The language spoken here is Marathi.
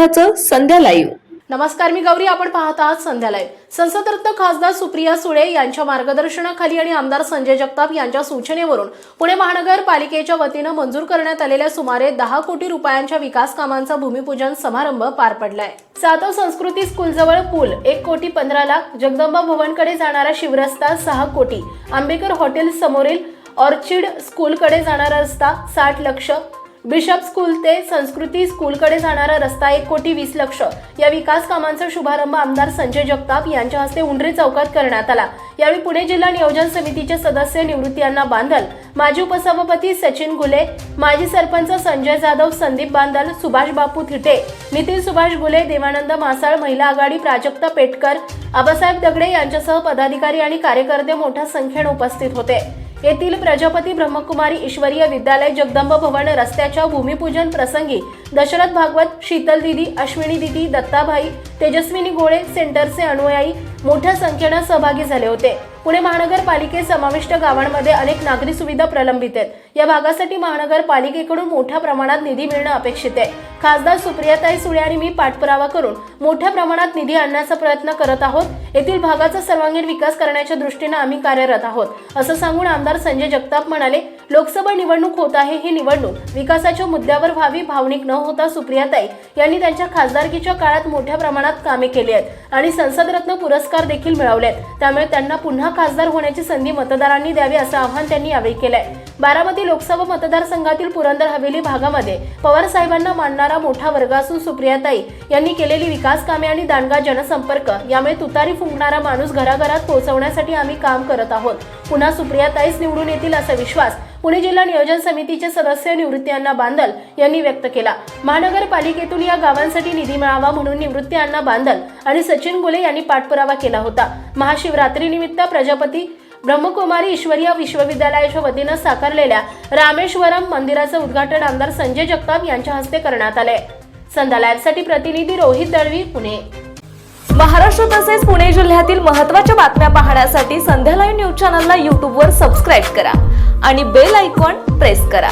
विरोधाचं संध्या लाईव्ह नमस्कार मी गौरी. आपण पाहत आहात संध्यालय संसदरत्न खासदार सुप्रिया सुळे यांच्या मार्गदर्शनाखाली आणि आमदार संजय जगताप यांच्या सूचनेवरून पुणे महानगरपालिकेच्या वतीनं मंजूर करण्यात आलेल्या सुमारे दहा कोटी रुपयांच्या विकास कामांचा भूमिपूजन समारंभ पार पडलाय. सातव संस्कृती स्कूलजवळ पूल एक कोटी पंधरा लाख. जगदंबा भवनकडे जाणारा शिवरस्ता सहा कोटी. आंबेकर हॉटेल समोरील ऑर्चिड स्कूलकडे जाणारा रस्ता साठ लक्ष. बिशप स्कूल ते संस्कृती स्कूलकडे जाणारा रस्ता एक कोटी वीस लक्ष. या विकास कामांचा शुभारंभ आमदार संजय जगताप यांच्या हस्ते उंडरी चौकात करण्यात आला. यावेळी पुणे जिल्हा नियोजन समितीचे सदस्य निवृत्ती अण्णा बांधल माजी उपसभापती सचिन गुले माजी सरपंच संजय जाधव संदीप बांधल सुभाष बापू थिटे नितीन सुभाष गुले देवानंद मासाळ महिला आघाडी प्राजक्ता पेटकर आबासाहेब दगडे यांच्यासह पदाधिकारी आणि कार्यकर्ते मोठ्या संख्येने उपस्थित होते. येथील प्रजापती ब्रह्मकुमारी ईश्वरीय विद्यालय जगदंब भवन रस्त्याच्या भूमिपूजन प्रसंगी दशरथ भागवत शीतल दिदी अश्विनी दिदी दत्ताभाई तेजस्विनी गोळे सेंटरचे अनुयायी मोठ्या संख्येनं सहभागी झाले होते. पुणे महानगरपालिकेत समाविष्ट गावांमध्ये अनेक नागरी सुविधा प्रलंबित आहेत. या भागासाठी महानगरपालिकेकडून मोठ्या प्रमाणात निधी मिळणं अपेक्षित आहे. खासदार सुप्रियाताई सुळे आणि मी पाठपुरावा करून मोठ्या प्रमाणात निधी आणण्याचा प्रयत्न करत आहोत. येथील भागाचा सर्वांगीण विकास करण्याच्या दृष्टीनं आम्ही कार्यरत आहोत. असं सांगून आमदार संजय जगताप म्हणाले लोकसभा निवडणूक होत आहे ही निवडणूक विकासाच्या मुद्द्यावर व्हावी भावनिक न होता सुप्रियाताई यांनी त्यांच्या खासदारकीच्या काळात मोठ्या प्रमाणात कामे केली आहेत आणि संसदरत्न पुरस्कार देखील मिळवले आहेत. त्यामुळे त्यांना पुन्हा खासदार होण्याची संधी मतदारांनी द्यावी असं आवाहन त्यांनी यावेळी केलंय. बारामती लोकसभा मतदारसंघातील पुरंदर हवेली भागामध्ये पवार साहेबांना मानणारा मोठा वर्ग असून सुप्रियाताई यांनी केलेली विकास कामे आणि दांडगा जनसंपर्क यामुळे तुतारी फुंकणारा माणूस घराघरात पोहोचवण्यासाठी आम्ही काम करत आहोत. पुन्हा सुप्रियाताईच निवडून येतील असा विश्वास पुणे जिल्हा नियोजन समितीचे सदस्य निवृत्ती अण्णा यांनी व्यक्त केला. महानगरपालिकेतून या गावांसाठी निधी मिळावा म्हणून निवृत्ती अण्णा आणि सचिन गुले यांनी पाठपुरावा केला होता. महाशिवरात्रीनिमित्त प्रजापती ब्रह्मकुमारी ईश्वरीय विश्वविद्यालयाच्या वतीनं साकारलेल्या रामेश्वरम मंदिराचं उद्घाटन आमदार संजय जगताप यांच्या हस्ते करण्यात आले संध्या लाईव्हसाठी प्रतिनिधी रोहित दळवी पुणे. महाराष्ट्र तसेच पुणे जिल्ह्यातील महत्त्वाच्या बातम्या पाहण्यासाठी संध्या लाईव्ह न्यूज चॅनलला यूट्यूबवर सबस्क्राईब करा आणि बेल आयकॉन प्रेस करा.